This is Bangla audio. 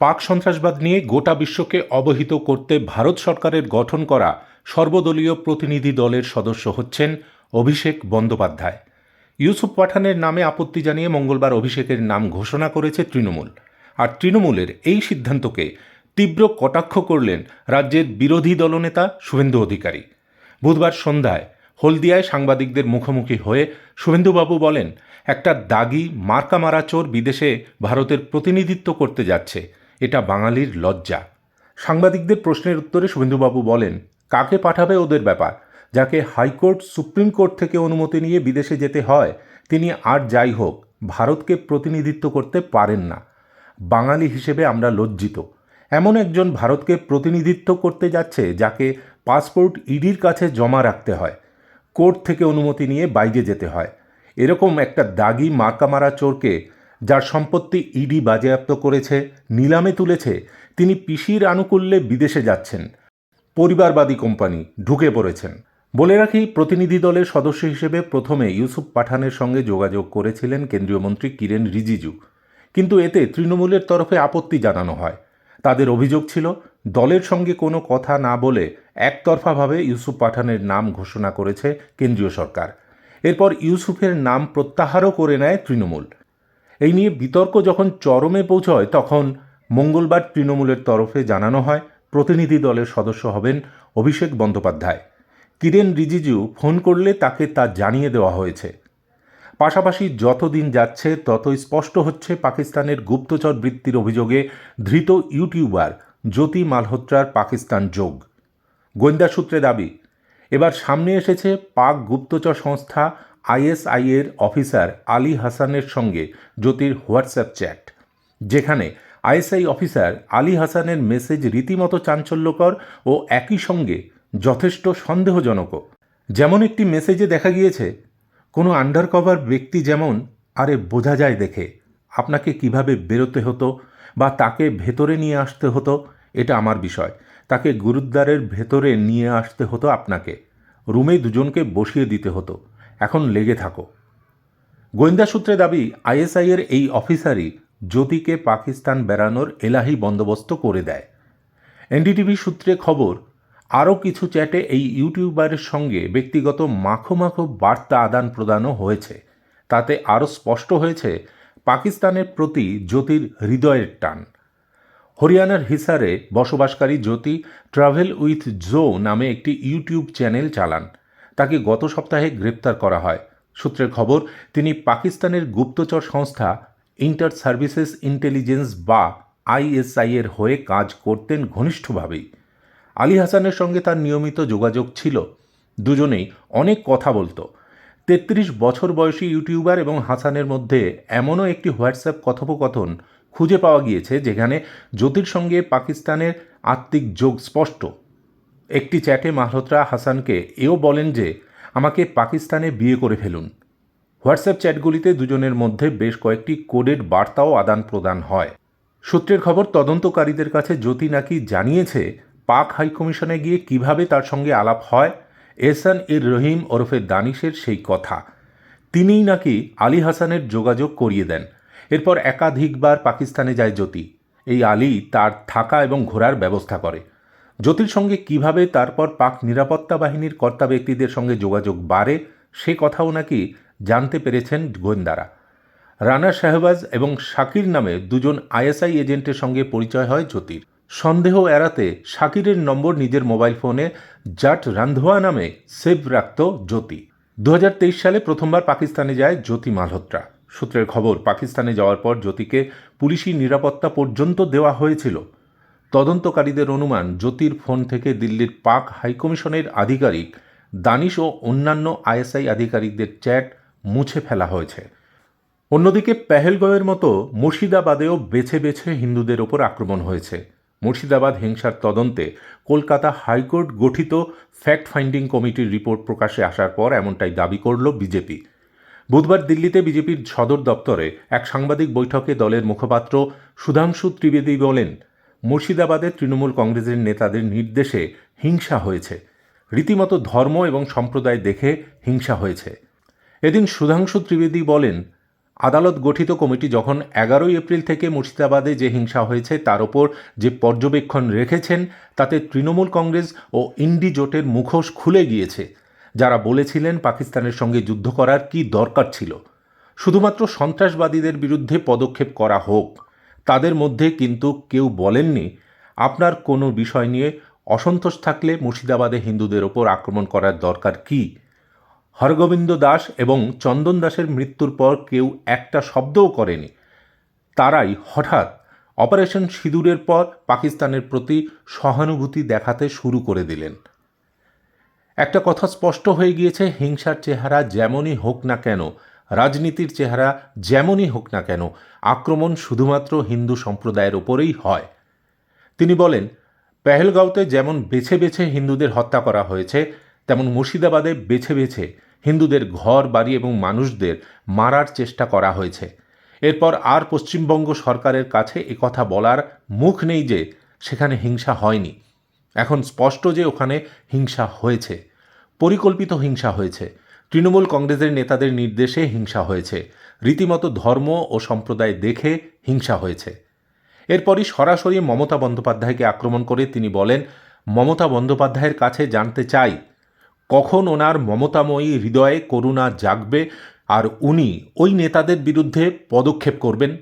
পাক সন্ত্রাসবাদ নিয়ে গোটা বিশ্বকে অবহিত করতে ভারত সরকারের গঠন করা সর্বদলীয় প্রতিনিধি দলের সদস্য হচ্ছেন অভিষেক বন্দ্যোপাধ্যায়। ইউসুফ পাঠানের নামে আপত্তি জানিয়ে মঙ্গলবার অভিষেকের নাম ঘোষণা করেছে তৃণমূল। আর তৃণমূলের এই সিদ্ধান্তকে তীব্র কটাক্ষ করলেন রাজ্যের বিরোধী দলনেতা শুভেন্দু অধিকারী। বুধবার সন্ধ্যায় হলদিয়ায় সাংবাদিকদের মুখোমুখি হয়ে শুভেন্দুবাবু বলেন, একটা দাগি মার্কা মারা চোর বিদেশে ভারতের প্রতিনিধিত্ব করতে যাচ্ছে। এটা বাঙালির লজ্জা। সাংবাদিকদের প্রশ্নের উত্তরে শুভেন্দুবাবু বলেন, কাকে পাঠাবে ওদের ব্যাপার? যাকে হাইকোর্ট, সুপ্রিম কোর্ট থেকে অনুমতি নিয়ে বিদেশে যেতে হয়, তিনি আর যাই হোক, ভারতকে প্রতিনিধিত্ব করতে পারেন না। বাঙালি হিসেবে আমরা লজ্জিত। এমন একজন ভারতকে প্রতিনিধিত্ব করতে যাচ্ছে, যাকে পাসপোর্ট ইডির কাছে জমা রাখতে হয়, কোর্ট থেকে অনুমতি নিয়ে বাইরে যেতে হয়। এরকম একটা দাগি মার্কামারা চোরকে যার সম্পত্তি ইডি বাজেয়াপ্ত করেছে, নিলামে তুলেছে, তিনি পিসির আনুকূল্যে বিদেশে যাচ্ছেন। পরিবারবাদী কোম্পানি ঢুকে পড়েছেন। বলে রাখি, প্রতিনিধি দলের সদস্য হিসেবে প্রথমে ইউসুফ পাঠানের সঙ্গে যোগাযোগ করেছিলেন কেন্দ্রীয় মন্ত্রী কিরেন রিজিজু। কিন্তু এতে তৃণমূলের তরফে আপত্তি জানানো হয়। তাদের অভিযোগ ছিল, দলের সঙ্গে কোনো কথা না বলে একতরফাভাবে ইউসুফ পাঠানের নাম ঘোষণা করেছে কেন্দ্রীয় সরকার। এরপর ইউসুফের নাম প্রত্যাহারও করে নেয় তৃণমূল। এই নিয়ে বিতর্ক যখন চরমে পৌঁছয়, তখন মঙ্গলবার তৃণমূলের তরফে জানানো হয়, প্রতিনিধি দলের সদস্য হবেন অভিষেক বন্দ্যোপাধ্যায়। কিরেন রিজিজু ফোন করলে তাকে তা জানিয়ে দেওয়া হয়েছে। পাশাপাশি যত দিন যাচ্ছে, ততই স্পষ্ট হচ্ছে পাকিস্তানের গুপ্তচর বৃত্তির অভিযোগে ধৃত ইউটিউবার জ্যোতি মালহোত্রার পাকিস্তান যোগ। গোয়েন্দা সূত্রে দাবি, এবার সামনে এসেছে পাক গুপ্তচর সংস্থা আইএসআইয়ের অফিসার আলী হাসানের সঙ্গে জ্যোতির হোয়াটসঅ্যাপ চ্যাট, যেখানে আইএসআই অফিসার আলী হাসানের মেসেজ রীতিমতো চাঞ্চল্যকর ও একই সঙ্গে যথেষ্ট সন্দেহজনকও। যেমন একটি মেসেজে দেখা গিয়েছে, কোনো আন্ডারকভার ব্যক্তি যেমন, আরে বোঝা যায় দেখে, আপনাকে কীভাবে বেরোতে হতো বা তাকে ভেতরে নিয়ে আসতে হতো, এটা আমার বিষয়। তাকে গুরুদ্বারের ভেতরে নিয়ে আসতে হতো আপনাকে। রুমে দুজনকে বসিয়ে দিতে হতো। এখন লেগে থাকো। গোয়েন্দা সূত্রে দাবি আইএসআইয়ের এই অফিসারই জ্যোতিকে পাকিস্তান বেড়ানোর এলাহি বন্দোবস্ত করে দেয়। এনডিটিভি সূত্রে খবর, আরও কিছু চ্যাটে এই ইউটিউবারের সঙ্গে ব্যক্তিগত মাখো মাখো বার্তা আদান প্রদানও হয়েছে। তাতে আরও স্পষ্ট হয়েছে, পাকিস্তানের প্রতি জ্যোতির হৃদয়ের টান। হরিয়ানার হিসারে বসবাসকারী জ্যোতি ট্রাভেল উইথ জো নামে একটি ইউটিউব চ্যানেল চালান। তাকে গত সপ্তাহে গ্রেপ্তার করা হয়। সূত্রের খবর, তিনি পাকিস্তানের গুপ্তচর সংস্থা ইন্টার সার্ভিসেস ইন্টেলিজেন্স বা আইএসআই এর হয়ে কাজ করতেন ঘনিষ্ঠভাবেই। আলী হাসানের সঙ্গে তার নিয়মিত যোগাযোগ ছিল। দুজনেই অনেক কথা বলতো। তেত্রিশ বছর বয়সী ইউটিউবার এবং হাসানের মধ্যে এমনও একটি হোয়াটসঅ্যাপ কথোপকথন খুঁজে পাওয়া গিয়েছে, যেখানে জ্যোতির সঙ্গে পাকিস্তানের আত্মিক যোগ স্পষ্ট। একটি চ্যাটে মাহরোত্রা হাসানকে এও বলেন যে, আমাকে পাকিস্তানে বিয়ে করে ফেলুন। হোয়াটসঅ্যাপ চ্যাটগুলিতে দুজনের মধ্যে বেশ কয়েকটি কোডেড বার্তাও আদান প্রদান হয়। সূত্রের খবর, তদন্তকারীদের কাছে জ্যোতি নাকি জানিয়েছে পাক হাইকমিশনে গিয়ে কীভাবে তার সঙ্গে আলাপ হয়। এহসান ইর রহিম ওরফে দানিশের সেই কথা। তিনিই নাকি আলী হাসানের যোগাযোগ করিয়ে দেন। এরপর একাধিকবার পাকিস্তানে যায় জ্যোতি। এই আলী তার থাকা এবং ঘোরার ব্যবস্থা করে। জ্যোতির সঙ্গে কীভাবে তারপর পাক নিরাপত্তা বাহিনীর কর্তা ব্যক্তিদের সঙ্গে যোগাযোগ বাড়ে, সে কথাও নাকি জানতে পেরেছেন গোয়েন্দারা। রানা শাহবাজ এবং শাকির নামে দুজন আইএসআই এজেন্টের সঙ্গে পরিচয় হয় জ্যোতির। সন্দেহ এড়াতে শাকিরের নম্বর নিজের মোবাইল ফোনে জাট রান্ধোয়া নামে সেভ রাখত জ্যোতি। দু হাজার তেইশ সালে প্রথমবার পাকিস্তানে যায় জ্যোতি মালহোত্রা। সূত্রের খবর, পাকিস্তানে যাওয়ার পর জ্যোতিকে পুলিশি নিরাপত্তা পর্যন্ত দেওয়া হয়েছিল। তদন্তকারীদের অনুমান, জ্যোতির ফোন থেকে দিল্লির পাক হাইকমিশনের আধিকারিক দানিশ ও অন্যান্য আইএসআই আধিকারিকদের চ্যাট মুছে ফেলা হয়েছে। অন্যদিকে পেহেলগয়ের মতো মুর্শিদাবাদেও বেছে বেছে হিন্দুদের ওপর আক্রমণ হয়েছে। মুর্শিদাবাদ হিংসার তদন্তে কলকাতা হাইকোর্ট গঠিত ফ্যাক্ট ফাইন্ডিং কমিটির রিপোর্ট প্রকাশে আসার পর এমনটাই দাবি করল বিজেপি। বুধবার দিল্লিতে বিজেপির সদর দপ্তরে এক সাংবাদিক বৈঠকে দলের মুখপাত্র সুধাংশু ত্রিবেদী বলেন মুর্শিদাবাদে তৃণমূল কংগ্রেসের নেতাদের নির্দেশে হিংসা হয়েছে। রীতিমতো ধর্ম এবং সম্প্রদায় দেখে হিংসা হয়েছে। এদিন সুধাংশু ত্রিবেদী বলেন, আদালত গঠিত কমিটি যখন এগারোই এপ্রিল থেকে মুর্শিদাবাদে যে হিংসা হয়েছে তার ওপর যে পর্যবেক্ষণ রেখেছেন, তাতে তৃণমূল কংগ্রেস ও ইন্ডি জোটের মুখোশ খুলে গিয়েছে। যারা বলেছিলেন পাকিস্তানের সঙ্গে যুদ্ধ করার কি দরকার ছিল? শুধুমাত্র সন্ত্রাসবাদীদের বিরুদ্ধে পদক্ষেপ করা হোক। তাদের মধ্যে কিন্তু কেউ বলেননি, আপনার কোনো বিষয় নিয়ে অসন্তোষ থাকলে মুর্শিদাবাদে হিন্দুদের ওপর আক্রমণ করার দরকার কী? হরগোবিন্দ দাস এবং চন্দন দাসের মৃত্যুর পর কেউ একটা শব্দও করেনি। তারাই হঠাৎ অপারেশন সিঁদুরের পর পাকিস্তানের প্রতি সহানুভূতি দেখাতে শুরু করে দিলেন। একটা কথা স্পষ্ট হয়ে গিয়েছে, হিংসার চেহারা যেমনই হোক না কেন রাজনীতির চেহারা যেমনই হোক না কেন, আক্রমণ শুধুমাত্র হিন্দু সম্প্রদায়ের ওপরেই হয়। তিনি বলেন, পেহেলগাঁওতে যেমন বেছে বেছে হিন্দুদের হত্যা করা হয়েছে, তেমন মুর্শিদাবাদে বেছে বেছে হিন্দুদের ঘর, বাড়ি এবং মানুষদের মারার চেষ্টা করা হয়েছে। এরপর আর পশ্চিমবঙ্গ সরকারের কাছে একথা বলার মুখ নেই যে সেখানে হিংসা হয়নি। এখন স্পষ্ট যে ওখানে হিংসা হয়েছে, পরিকল্পিত হিংসা হয়েছে। তৃণমূল কংগ্রেসের নেতাদের নির্দেশে হিংসা হয়েছে। রীতিমতো ধর্ম ও সম্প্রদায় দেখে হিংসা হয়েছে। এরপরই সরাসরি মমতা বন্দ্যোপাধ্যায়কে আক্রমণ করে তিনি বলেন, মমতা বন্দ্যোপাধ্যায়ের কাছে জানতে চাই, কখন ওনার মমতাময়ী হৃদয়ে করুণা জাগবে আর উনি ওই নেতাদের বিরুদ্ধে পদক্ষেপ করবেন?